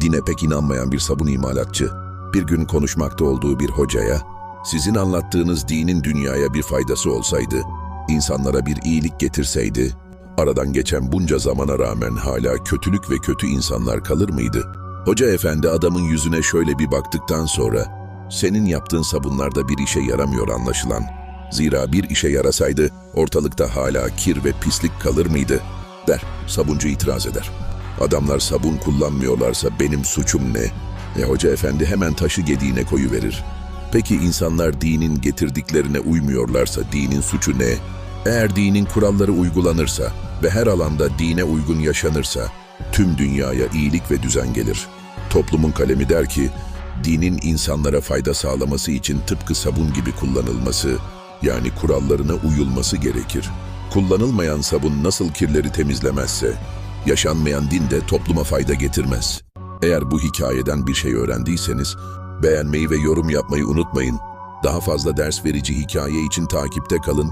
dine pek inanmayan bir sabun imalatçı, bir gün konuşmakta olduğu bir hocaya, sizin anlattığınız dinin dünyaya bir faydası olsaydı, insanlara bir iyilik getirseydi, aradan geçen bunca zamana rağmen hala kötülük ve kötü insanlar kalır mıydı? Hoca efendi adamın yüzüne şöyle bir baktıktan sonra, senin yaptığın sabunlarda bir işe yaramıyor anlaşılan. Zira bir işe yarasaydı ortalıkta hala kir ve pislik kalır mıydı? Der, sabuncu itiraz eder. Adamlar sabun kullanmıyorlarsa benim suçum ne? E hoca efendi hemen taşı gediğine koyuverir. Peki insanlar dinin getirdiklerine uymuyorlarsa dinin suçu ne? Eğer dinin kuralları uygulanırsa ve her alanda dine uygun yaşanırsa tüm dünyaya iyilik ve düzen gelir. Toplumun kalemi der ki, dinin insanlara fayda sağlaması için tıpkı sabun gibi kullanılması, yani kurallarına uyulması gerekir. Kullanılmayan sabun nasıl kirleri temizlemezse, yaşanmayan din de topluma fayda getirmez. Eğer bu hikayeden bir şey öğrendiyseniz, beğenmeyi ve yorum yapmayı unutmayın. Daha fazla ders verici hikaye için takipte kalın.